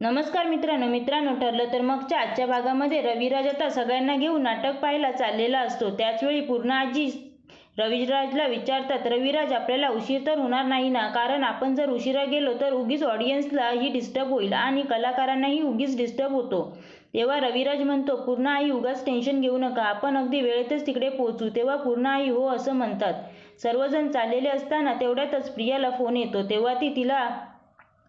नमस्कार मित्रांनो मित्रांनो ठरलं तर मगच्या आजच्या भागामध्ये रविराज आता सगळ्यांना घेऊन नाटक पाहायला चाललेला असतो. त्याचवेळी पूर्ण आजी रविराजला विचारतात रविराज आपल्याला उशीर तर होणार नाही ना? कारण आपण जर उशिरा गेलो तर उगीच ऑडियन्सलाही डिस्टर्ब होईल आणि कलाकारांनाही उगीच डिस्टर्ब होतो. तेव्हा रविराज म्हणतो पूर्ण आई उगाच टेन्शन घेऊ नका. आपण अगदी वेळेतच तिकडे पोहोचू. तेव्हा पूर्ण आई हो असं म्हणतात. सर्वजण चाललेले असताना तेवढ्यातच प्रियाला फोन येतो. तेव्हा ती तिला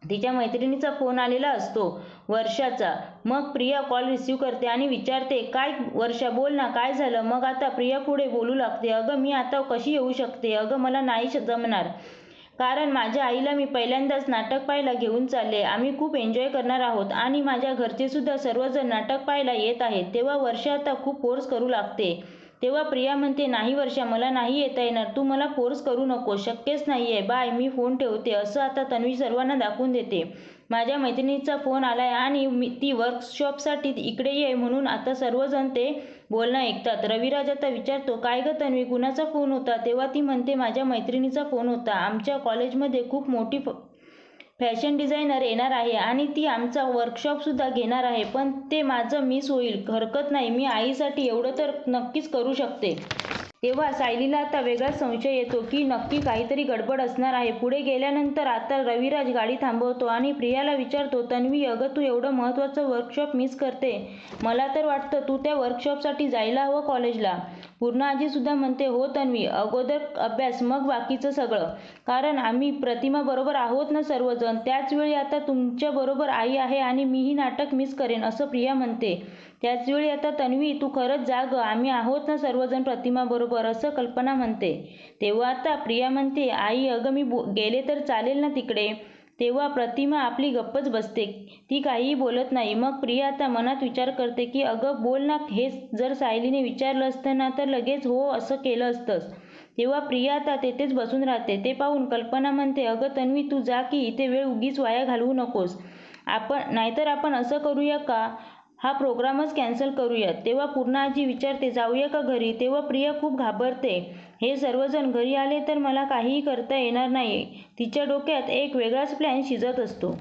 तिच्या मैत्रिणीचा फोन आलेला असतो वर्षाचा. मग प्रिया कॉल रिसिव्ह करते आणि विचारते काय वर्षा बोल ना काय झालं? मग आता प्रिया पुढे बोलू लागते? अगं मी आता कशी येऊ शकते? अगं मला नाही श- जमणार. कारण माझ्या आईला मी पहिल्यांदाच नाटक पाहायला घेऊन चालले. आम्ही खूप एन्जॉय करणार आहोत आणि माझ्या घरचेसुद्धा सर्वजण नाटक पाहायला येत आहेत. तेव्हा वर्षा आता खूप फोर्स करू लागते. तेव्हा प्रिया म्हणते नाही वर्षा मला नाही येता येणार. तू मला फोर्स करू नको. शक्यच नाही आहे बाय मी फोन ठेवते. असं आता तन्वी सर्वांना दाखवून देते. माझ्या मैत्रिणीचा फोन आलाय आणि मी ती वर्कशॉपसाठी इकडे ये म्हणून आता सर्वजण ते बोलणं ऐकतात. रविराज आता विचारतो काय गं तन्वी कुणाचा फोन होता? तेव्हा ती म्हणते माझ्या मैत्रिणीचा फोन होता. आमच्या कॉलेजमध्ये खूप मोठी फ- फॅशन डिझायनर येणार आहे आणि ती आमचा वर्कशॉपसुद्धा घेणार आहे. पण ते माझं मिस होईल. हरकत नाही. मी आईसाठी एवढं तर नक्कीच करू शकते. तेव्हा सायलीला आता वेगळाच संशय येतो की नक्की काहीतरी गडबड असणार आहे. पुढे गेल्यानंतर आता रविराज गाडी थांबवतो आणि प्रियाला विचारतो तन्वी अगं तू एवढं महत्त्वाचं वर्कशॉप मिस करते. मला तर वाटतं तू त्या वर्कशॉपसाठी जायला हवं कॉलेजला पूर्ण आजीसुद्धा म्हणते हो तन्वी अगोदर अभ्यास मग बाकीचं सगळं. कारण आम्ही प्रतिमा बरोबर आहोत ना सर्वजण त्याचवेळी आता तुमच्या बरोबर आई आहे आणि मीही नाटक मिस करेन असं प्रिया म्हणते. त्याचवेळी आता तन्वी तू खरंच जा गं आम्ही आहोत ना सर्वजण प्रतिमा बरोबर असं कल्पना म्हणते. तेव्हा आता प्रिया म्हणते आई अगं मी बो गेले तर चालेल ना तिकडे? तेव्हा प्रतिमा आपली गप्पच बसते. ती काहीही बोलत नाही. मग प्रिया आता मनात विचार करते की अगं बोल ना हेच जर सायलीने विचारलं असतं ना तर लगेच हो असं केलं असतंच तेव्हा प्रिया आता तेथेच बसून राहते. ते पाहून कल्पना म्हणते अगं तन्वी तू जा की इथे वेळ उगीच वाया घालवू नकोस. आपण नाहीतर आपण असं करूया का? हा प्रोग्रामच कॅन्सल करूयात. तेव्हा पूर्ण आजी विचारते जाऊया का घरी तेव्हा प्रिया खूप घाबरते. हे सर्वजण घरी आले तर मला काहीही करता येणार नाही तिच्या डोक्यात एक वेगळाच प्लॅन शिजत असतो.